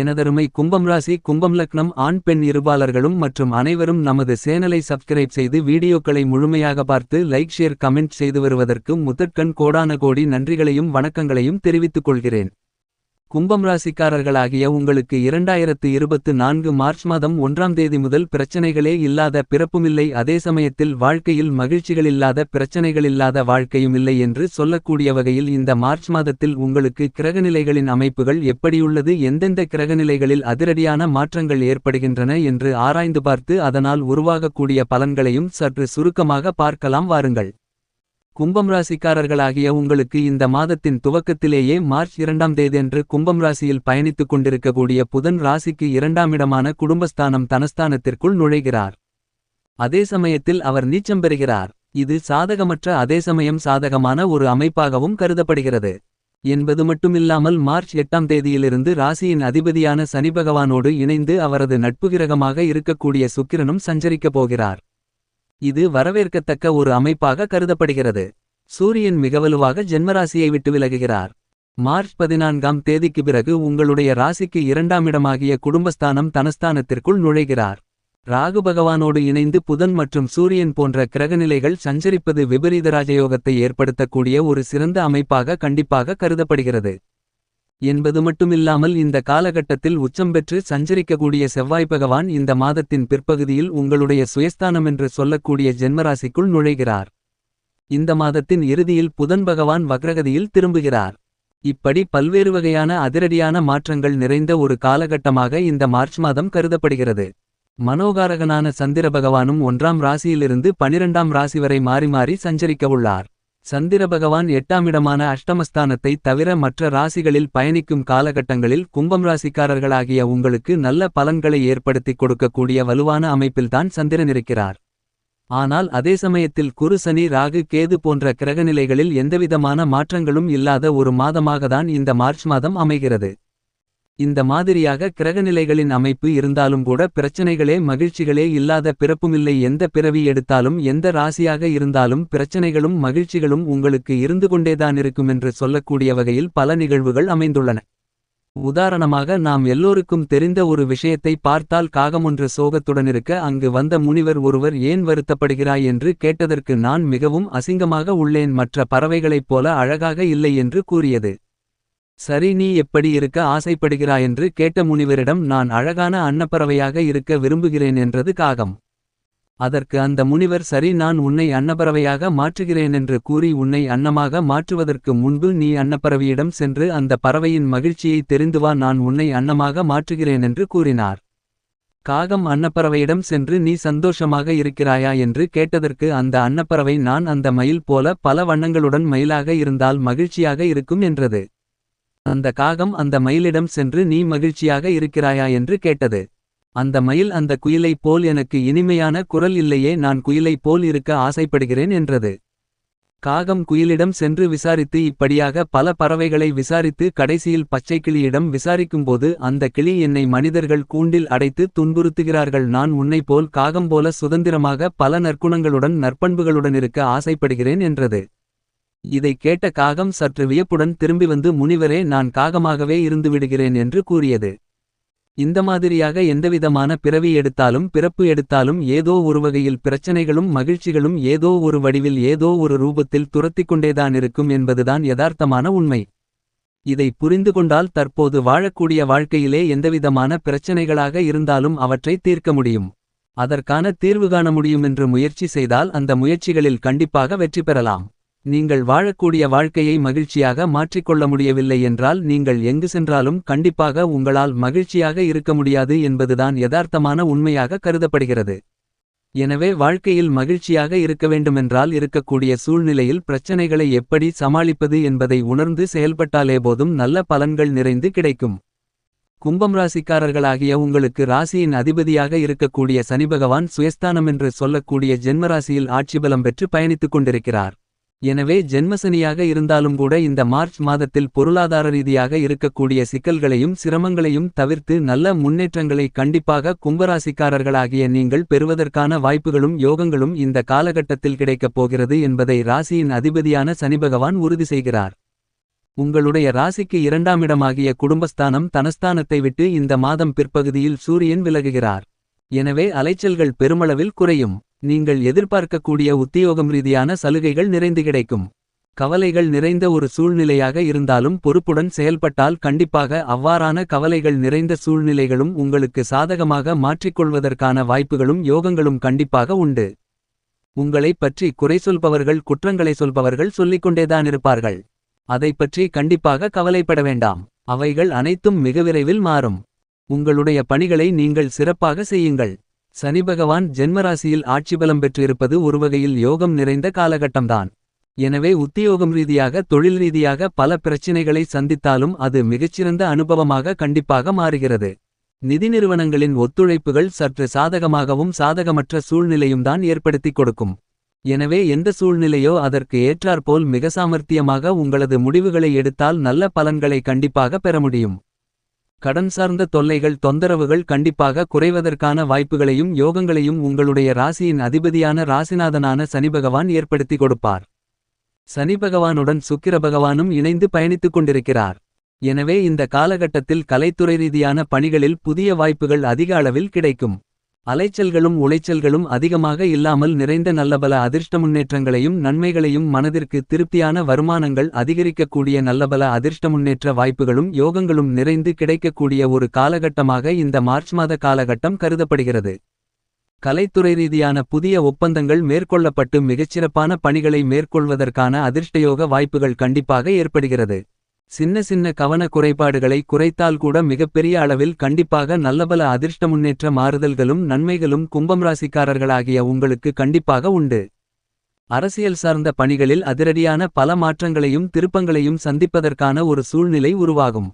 எனதருமை கும்பம் ராசி கும்பம் லக்னம் ஆண் பெண் இருபாலர்களும் மற்றும் அனைவரும் நமது சேனலை சப்ஸ்கிரைப் செய்து வீடியோக்களை முழுமையாக பார்த்து லைக் ஷேர் கமெண்ட் செய்து வருவதற்கு முதற்கண் கோடான கோடி நன்றிகளையும் வணக்கங்களையும் தெரிவித்துக் கொள்கிறேன். கும்பம் ராசிக்காரர்களாகிய உங்களுக்கு இரண்டாயிரத்து இருபத்து நான்கு மார்ச் மாதம் ஒன்றாம் தேதி முதல் பிரச்சனைகளே இல்லாத பிறப்புமில்லை. அதே சமயத்தில் வாழ்க்கையில் மகிழ்ச்சிகளில்லாத பிரச்சனைகளில்லாத வாழ்க்கையும் இல்லை என்று சொல்லக்கூடிய வகையில் இந்த மார்ச் மாதத்தில் உங்களுக்கு கிரகநிலைகளின் அமைப்புகள் எப்படியுள்ளது? எந்தெந்த கிரகநிலைகளில் அதிரடியான மாற்றங்கள் ஏற்படுகின்றன என்று ஆராய்ந்து பார்த்து அதனால் உருவாகக்கூடிய பலன்களையும் சற்று சுருக்கமாக பார்க்கலாம். வாருங்கள். கும்பம் ராசிக்காரர்களாகிய உங்களுக்கு இந்த மாதத்தின் துவக்கத்திலேயே மார்ச் இரண்டாம் தேதியன்று கும்பம் ராசியில் பயணித்துக் கொண்டிருக்கக்கூடிய புதன் ராசிக்கு இரண்டாம் இடமான குடும்பஸ்தானம் தனஸ்தானத்திற்குள் நுழைகிறார். அதே சமயத்தில் அவர் நீச்சம் பெறுகிறார். இது சாதகமற்ற அதே சமயம் சாதகமான ஒரு அமைப்பாகவும் கருதப்படுகிறது. என்பது மட்டுமில்லாமல் மார்ச் எட்டாம் தேதியிலிருந்து ராசியின் அதிபதியான சனி பகவானோடு இணைந்து அவரது நட்புகிரகமாக இருக்கக்கூடிய சுக்கிரனும் சஞ்சரிக்கப் போகிறார். இது வரவேற்கத்தக்க ஒரு அமைப்பாக கருதப்படுகிறது. சூரியன் மிகவலுவாக ஜென்மராசியை விட்டு விலகுகிறார். மார்ச் பதினான்காம் தேதிக்கு பிறகு உங்களுடைய ராசிக்கு இரண்டாம் இடமாகிய குடும்பஸ்தானம் தனஸ்தானத்திற்குள் நுழைகிறார். ராகு பகவானோடு இணைந்து புதன் மற்றும் சூரியன் போன்ற கிரகநிலைகள் சஞ்சரிப்பது விபரீத ராஜயோகத்தை ஏற்படுத்தக்கூடிய ஒரு சிறந்த அமைப்பாக கண்டிப்பாக கருதப்படுகிறது. என்பது மட்டுமில்லாமல் இந்த காலகட்டத்தில் உச்சம் பெற்று சஞ்சரிக்கக்கூடிய செவ்வாய் பகவான் இந்த மாதத்தின் பிற்பகுதியில் உங்களுடைய சுயஸ்தானமென்று சொல்லக்கூடிய ஜென்மராசிக்குள் நுழைகிறார். இந்த மாதத்தின் இறுதியில் புதன் பகவான் வக்ரகதியில் திரும்புகிறார். இப்படி பல்வேறு வகையான அதிரடியான மாற்றங்கள் நிறைந்த ஒரு காலகட்டமாக இந்த மார்ச் மாதம் கருதப்படுகிறது. மனோகாரகனான சந்திர பகவானும் ஒன்றாம் ராசியிலிருந்து பனிரெண்டாம் ராசி வரை மாறி மாறி சஞ்சரிக்கவுள்ளார் சந்திர பகவான் எட்டாம் இடமான அஷ்டமஸ்தானத்தை தவிர மற்ற ராசிகளில் பயணிக்கும் காலகட்டங்களில் கும்பம் ராசிக்காரர்களாகிய உங்களுக்கு நல்ல பலன்களை ஏற்படுத்திக் கொடுக்கக்கூடிய வலுவான அமைப்பில்தான் சந்திரன் இருக்கிறார். ஆனால் அதே சமயத்தில் குரு சனி ராகு கேது போன்ற கிரகநிலைகளில் எந்தவிதமான மாற்றங்களும் இல்லாத ஒரு மாதமாகத்தான் இந்த மார்ச் மாதம் அமைகிறது. இந்த மாதிரியாக கிரகநிலைகளின் அமைப்பு இருந்தாலும் கூட பிரச்சனைகளே மகிழ்ச்சிகளே இல்லாத பிறப்புமில்லை. எந்த பிறவி எடுத்தாலும் எந்த ராசியாக இருந்தாலும் பிரச்சனைகளும் மகிழ்ச்சிகளும் உங்களுக்கு இருந்து கொண்டேதானிருக்குமென்று சொல்லக்கூடிய வகையில் பல நிகழ்வுகள் அமைந்துள்ளன. உதாரணமாக நாம் எல்லோருக்கும் தெரிந்த ஒரு விஷயத்தை பார்த்தால் காகமொன்று சோகத்துடனிருக்க அங்கு வந்த முனிவர் ஒருவர் ஏன் வருத்தப்படுகிறாய் என்று கேட்டதற்கு நான் மிகவும் அசிங்கமாக உள்ளேன். மற்ற பறவைகளைப் போல அழகாக இல்லை என்று கூறியது. சரி நீ எப்படி இருக்க ஆசைப்படுகிறாயென்று கேட்ட முனிவரிடம் நான் அழகான அன்னப்பறவையாக இருக்க விரும்புகிறேன் என்றது காகம். அதற்கு அந்த முனிவர் சரி நான் உன்னை அன்னப்பறவையாக மாற்றுகிறேனென்று கூறி உன்னை அன்னமாக மாற்றுவதற்கு முன்பு நீ அன்னப்பறவையிடம் சென்று அந்த பறவையின் மகிழ்ச்சியை தெரிந்துவா நான் உன்னை அன்னமாக மாற்றுகிறேன் என்று கூறினார். காகம் அன்னப்பறவையிடம் சென்று நீ சந்தோஷமாக இருக்கிறாயா என்று கேட்டதற்கு அந்த அன்னப்பறவை நான் அந்த மயில் போல பல வண்ணங்களுடன் மயிலாக இருந்தால் மகிழ்ச்சியாக இருக்கும் என்றது. அந்த காகம் அந்த மயிலிடம் சென்று நீ மகிழ்ச்சியாக இருக்கிறாயா என்று கேட்டது. அந்த மயில் அந்த குயிலைப் போல் எனக்கு இனிமையான குரல் இல்லையே நான் குயிலைப் போல் இருக்க ஆசைப்படுகிறேன் என்றது. காகம் குயிலிடம் சென்று விசாரித்து இப்படியாக பல பறவைகளை விசாரித்து கடைசியில் பச்சை கிளியிடம் விசாரிக்கும்போது அந்த கிளி என்னை மனிதர்கள் கூண்டில் அடைத்து துன்புறுத்துகிறார்கள். நான் உன்னை போல் காகம் போல சுதந்திரமாக பல நற்குணங்களுடன் நற்பண்புகளுடன் இருக்க ஆசைப்படுகிறேன் என்றது. இதை கேட்ட காகம் சற்று வியப்புடன் திரும்பி வந்து முனிவரே நான் காகமாகவே இருந்து விடுகிறேன் என்று கூறியது. இந்த மாதிரியாக எந்தவிதமான பிறவி எடுத்தாலும் பிறப்பு எடுத்தாலும் ஏதோ ஒரு வகையில் பிரச்சனைகளும் மகிழ்ச்சிகளும் ஏதோ ஒரு வடிவில் ஏதோ ஒரு ரூபத்தில் துரத்திக் கொண்டேதானிருக்கும் என்பதுதான் யதார்த்தமான உண்மை. இதை புரிந்து கொண்டால் தற்போது வாழக்கூடிய வாழ்க்கையிலே எந்தவிதமான பிரச்சனைகளாக இருந்தாலும் அவற்றை தீர்க்க முடியும். அதற்கான தீர்வு காண முடியும் என்று முயற்சி செய்தால் அந்த முயற்சிகளில் கண்டிப்பாக வெற்றி பெறலாம். நீங்கள் வாழக்கூடிய வாழ்க்கையை மகிழ்ச்சியாக மாற்றிக்கொள்ள முடியவில்லை என்றால் நீங்கள் எங்கு சென்றாலும் கண்டிப்பாக உங்களால் மகிழ்ச்சியாக இருக்க முடியாது என்பதுதான் யதார்த்தமான உண்மையாக கருதப்படுகிறது. எனவே வாழ்க்கையில் மகிழ்ச்சியாக இருக்க வேண்டுமென்றால் இருக்கக்கூடிய சூழ்நிலையில் பிரச்சனைகளை எப்படி சமாளிப்பது என்பதை உணர்ந்து செயல்பட்டாலே போதும் நல்ல பலன்கள் நிறைந்து கிடைக்கும். கும்பம் ராசிக்காரர்களாகிய உங்களுக்கு ராசியின் அதிபதியாக இருக்கக்கூடிய சனிபகவான் சுயஸ்தானமென்று சொல்லக்கூடிய ஜென்மராசியில் ஆட்சிபலம் பெற்று பயணித்துக் கொண்டிருக்கிறார். எனவே ஜென்மசனியாக இருந்தாலும் கூட இந்த மார்ச் மாதத்தில் பொருளாதார ரீதியாக இருக்கக்கூடிய சிக்கல்களையும் சிரமங்களையும் தவிர்த்து நல்ல முன்னேற்றங்களை கண்டிப்பாக கும்பராசிக்காரர்களாகிய நீங்கள் பெறுவதற்கான வாய்ப்புகளும் யோகங்களும் இந்த காலகட்டத்தில் கிடைக்கப் போகிறது என்பதை ராசியின் அதிபதியான சனிபகவான் உறுதி செய்கிறார். உங்களுடைய ராசிக்கு இரண்டாமிடமாகிய குடும்பஸ்தானம் தனஸ்தானத்தை விட்டு இந்த மாதம் பிற்பகுதியில் சூரியன் விலகுகிறார். எனவே அலைச்சல்கள் பெருமளவில் குறையும். நீங்கள் எதிர்பார்க்கக்கூடிய உத்தியோகம் ரீதியான சலுகைகள் நிறைந்து கிடைக்கும். கவலைகள் நிறைந்த ஒரு சூழ்நிலையாக இருந்தாலும் பொறுப்புடன் செயல்பட்டால் கண்டிப்பாக அவ்வாறான கவலைகள் நிறைந்த சூழ்நிலைகளும் உங்களுக்கு சாதகமாக மாற்றிக்கொள்வதற்கான வாய்ப்புகளும் யோகங்களும் கண்டிப்பாக உண்டு. உங்களைப் பற்றி குறை சொல்பவர்கள் குற்றங்களை சொல்பவர்கள் சொல்லிக்கொண்டேதானிருப்பார்கள் அதைப் பற்றி கண்டிப்பாக கவலைப்பட வேண்டாம். அவைகள் அனைத்தும் மிக விரைவில் மாறும். உங்களுடைய பணிகளை நீங்கள் சிறப்பாக செய்யுங்கள். சனி பகவான் ஜென்மராசியில் ஆட்சிபலம் பெற்றிருப்பது ஒருவகையில் யோகம் நிறைந்த காலகட்டம்தான். எனவே உத்தியோகம் ரீதியாக தொழில் ரீதியாக பல பிரச்சினைகளை சந்தித்தாலும் அது மிகச்சிறந்த அனுபவமாக கண்டிப்பாக மாறுகிறது. நிதி நிறுவனங்களின் ஒத்துழைப்புகள் சற்று சாதகமாகவும் சாதகமற்ற சூழ்நிலையும்தான் ஏற்படுத்திக் கொடுக்கும். எனவே எந்த சூழ்நிலையோ அதற்கு ஏற்றாற்போல் மிக சாமர்த்தியமாக உங்களது முடிவுகளை எடுத்தால் நல்ல பலன்களை கண்டிப்பாக பெற முடியும். கடன் சார்ந்த தொல்லைகள் தொந்தரவுகள் கண்டிப்பாக குறைவதற்கான வாய்ப்புகளையும் யோகங்களையும் உங்களுடைய ராசியின் அதிபதியான ராசிநாதனான சனிபகவான் ஏற்படுத்தி கொடுப்பார். சனிபகவானுடன் சுக்கிர பகவானும் இணைந்து பயணித்துக் கொண்டிருக்கிறார். எனவே இந்த காலகட்டத்தில் கலைத்துறை ரீதியான பணிகளில் புதிய வாய்ப்புகள் அதிக அளவில் கிடைக்கும். அலைச்சல்களும் உளைச்சல்களும் அதிகமாக இல்லாமல் நிறைந்த நல்லபல அதிர்ஷ்ட முன்னேற்றங்களையும் நன்மைகளையும் மனதிற்கு திருப்தியான வருமானங்கள் அதிகரிக்கக்கூடிய நல்லபல அதிர்ஷ்ட முன்னேற்ற வாய்ப்புகளும் யோகங்களும் நிறைந்து கிடைக்கக்கூடிய ஒரு காலகட்டமாக இந்த மார்ச் மாத காலகட்டம் கருதப்படுகிறது. கலைத்துறை ரீதியான புதிய ஒப்பந்தங்கள் மேற்கொள்ளப்பட்டு மிகச்சிறப்பான பணிகளை மேற்கொள்வதற்கான அதிர்ஷ்டயோக வாய்ப்புகள் கண்டிப்பாக ஏற்படுகிறது. சின்ன சின்ன கவன குறைபாடுகளை குறைத்தால் கூட மிகப்பெரிய அளவில் கண்டிப்பாக நல்லபல அதிர்ஷ்ட முன்னேற்ற மாறுதல்களும் நன்மைகளும் கும்பம் ராசிக்காரர்களாகிய உங்களுக்கு கண்டிப்பாக உண்டு. அரசியல் சார்ந்த பணிகளில் அதிரடியான பல மாற்றங்களையும் திருப்பங்களையும் சந்திப்பதற்கான ஒரு சூழ்நிலை உருவாகும்.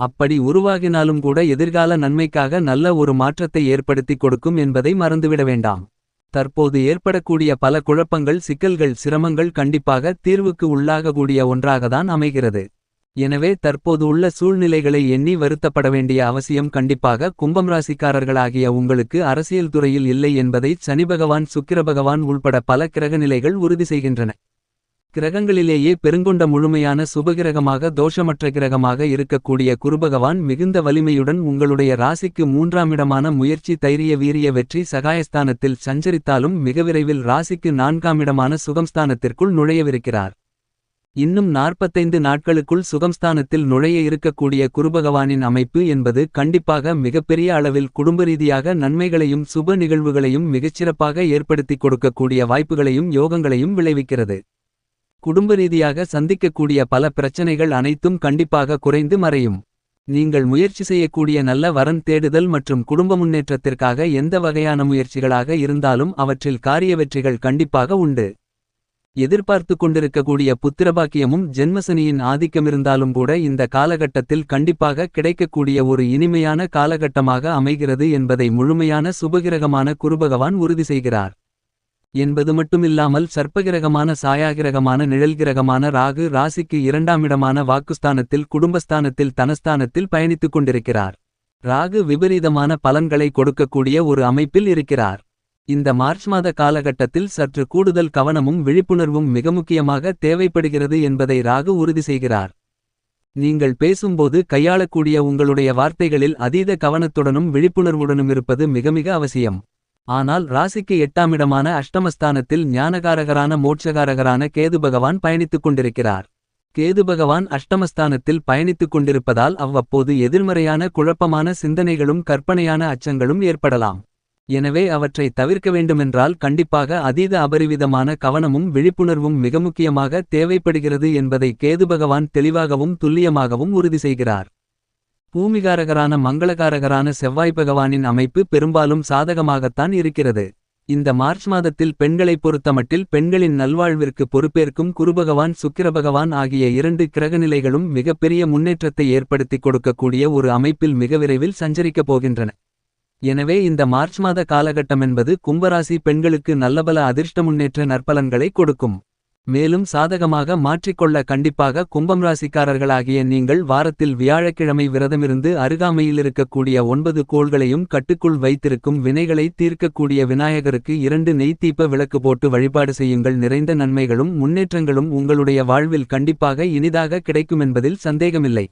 அப்படி உருவாகினாலும் கூட எதிர்கால நன்மைக்காக நல்ல ஒரு மாற்றத்தை ஏற்படுத்திக் கொடுக்கும் என்பதை மறந்துவிட வேண்டாம். தற்போது ஏற்படக்கூடிய பல குழப்பங்கள் சிக்கல்கள் சிரமங்கள் கண்டிப்பாக தீர்வுக்கு உள்ளாகக்கூடிய ஒன்றாகத்தான் அமைகிறது. எனவே தற்போது உள்ள சூழ்நிலைகளை எண்ணி வருத்தப்பட வேண்டிய அவசியம் கண்டிப்பாக கும்பம் ராசிக்காரர்களாகிய உங்களுக்கு அரசியல் துறையில் இல்லை என்பதை சனிபகவான் சுக்கிரபகவான் உள்பட பல கிரகநிலைகள் உறுதி செய்கின்றன. கிரகங்களிலேயே பெருங்கொண்ட முழுமையான சுபகிரகமாக தோஷமற்ற கிரகமாக இருக்கக்கூடிய குருபகவான் மிகுந்த வலிமையுடன் உங்களுடைய ராசிக்கு மூன்றாமிடமான முயற்சி தைரிய வீரிய வெற்றி சகாயஸ்தானத்தில் சஞ்சரித்தாலும் மிக விரைவில் ராசிக்கு நான்காமிடமான சுகம்ஸ்தானத்திற்குள் நுழையவிருக்கிறார். இன்னும் நாற்பத்தைந்து நாட்களுக்குள் சுகம்ஸ்தானத்தில் நுழைய இருக்கக்கூடிய குருபகவானின் அமைப்பு என்பது கண்டிப்பாக மிகப்பெரிய அளவில் குடும்ப ரீதியாக நன்மைகளையும் சுப நிகழ்வுகளையும் மிகச்சிறப்பாக ஏற்படுத்திக் கொடுக்கக்கூடிய வாய்ப்புகளையும் யோகங்களையும் விளைவிக்கிறது. குடும்ப ரீதியாக சந்திக்கக்கூடிய பல பிரச்சனைகள் அனைத்தும் கண்டிப்பாக குறைந்து மறையும். நீங்கள் முயற்சி செய்யக்கூடிய நல்ல வரன் தேடுதல் மற்றும் குடும்ப முன்னேற்றத்திற்காக எந்த வகையான முயற்சிகளாக இருந்தாலும் அவற்றில் காரிய வெற்றிகள் கண்டிப்பாக உண்டு. எதிர்பார்த்து கொண்டிருக்கக்கூடிய புத்திரபாக்கியமும் ஜென்மசனியின் ஆதிக்கமிருந்தாலும் கூட இந்த காலகட்டத்தில் கண்டிப்பாக கிடைக்கக்கூடிய ஒரு இனிமையான காலகட்டமாக அமைகிறது என்பதை முழுமையான சுபகிரகமான குருபகவான் உறுதி செய்கிறார். என்பது மட்டுமில்லாமல் சர்ப்பகிரகமான சாயாகிரகமான நிழல்கிரகமான ராகு ராசிக்கு இரண்டாமிடமான வாக்குஸ்தானத்தில் குடும்பஸ்தானத்தில் தனஸ்தானத்தில் பயணித்துக் கொண்டிருக்கிறார். ராகு விபரீதமான பலன்களை கொடுக்கக்கூடிய ஒரு அமைப்பில் இருக்கிறார். இந்த மார்ச் மாத காலகட்டத்தில் சற்று கூடுதல் கவனமும் விழிப்புணர்வும் மிக முக்கியமாக தேவைப்படுகிறது என்பதை ராகு உறுதி செய்கிறார். நீங்கள் பேசும்போது கையாளக்கூடிய உங்களுடைய வார்த்தைகளில் அதீத கவனத்துடனும் விழிப்புணர்வுடனும் இருப்பது மிக மிக அவசியம். ஆனால் ராசிக்கு எட்டாமிடமான அஷ்டமஸ்தானத்தில் ஞானகாரகரான மோட்சகாரகரான கேது பகவான் பயணித்துக் கொண்டிருக்கிறார். கேது பகவான் அஷ்டமஸ்தானத்தில் பயணித்துக் கொண்டிருப்பதால் அவ்வப்போது எதிர்மறையான குழப்பமான சிந்தனைகளும் கற்பனையான அச்சங்களும் ஏற்படலாம். எனவே அவற்றை தவிர்க்க வேண்டுமென்றால் கண்டிப்பாக அதீத அபரிவிதமான கவனமும் விழிப்புணர்வும் மிக முக்கியமாக தேவைப்படுகிறது என்பதை கேது பகவான் தெளிவாகவும் துல்லியமாகவும் உறுதி செய்கிறார். பூமிகாரகரான மங்களகாரகரான செவ்வாய் பகவானின் அமைப்பு பெரும்பாலும் சாதகமாகத்தான் இருக்கிறது. இந்த மார்ச் மாதத்தில் பெண்களைப் பொறுத்தமட்டில் பெண்களின் நல்வாழ்விற்கு பொறுப்பேற்கும் குருபகவான் சுக்கிரபகவான் ஆகிய இரண்டு கிரகநிலைகளும் மிகப்பெரிய முன்னேற்றத்தை ஏற்படுத்திக் கொடுக்கக்கூடிய ஒரு அமைப்பில் மிக விரைவில் சஞ்சரிக்கப் போகின்றன. எனவே இந்த மார்ச் மாத காலகட்டம் என்பது கும்பராசி பெண்களுக்கு நல்லபல அதிர்ஷ்ட முன்னேற்ற நற்பலன்களை கொடுக்கும். மேலும் சாதகமாக மாற்றிக்கொள்ள கண்டிப்பாக கும்பம் ராசிக்காரர்களாகிய நீங்கள் வாரத்தில் வியாழக்கிழமை விரதமிருந்து அருகாமையில் இருக்கக்கூடிய ஒன்பது கோள்களையும் கட்டுக்குள் வைத்திருக்கும் வினைகளை தீர்க்கக்கூடிய விநாயகருக்கு இரண்டு நெய்த்தீப்ப விளக்கு போட்டு வழிபாடு செய்யுங்கள். நிறைந்த நன்மைகளும் முன்னேற்றங்களும் உங்களுடைய வாழ்வில் கண்டிப்பாக இனிதாக கிடைக்குமென்பதில் சந்தேகமில்லை.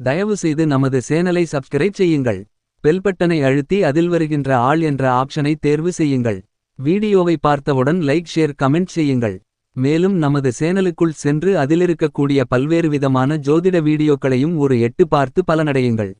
தயவு செய்து நமது சேனலை சப்ஸ்கிரைப் செய்யுங்கள். பெல் பட்டனை அழுத்தி அதில் வருகின்ற ஆள் என்ற ஆப்ஷனை தேர்வு செய்யுங்கள். வீடியோவை பார்த்தவுடன் லைக் ஷேர் கமெண்ட் செய்யுங்கள். மேலும் நமது சேனலுக்குள் சென்று அதிலிருக்கக்கூடிய பல்வேறு விதமான ஜோதிட வீடியோக்களையும் ஒரு எட்டு பார்த்து பலனடையுங்கள்.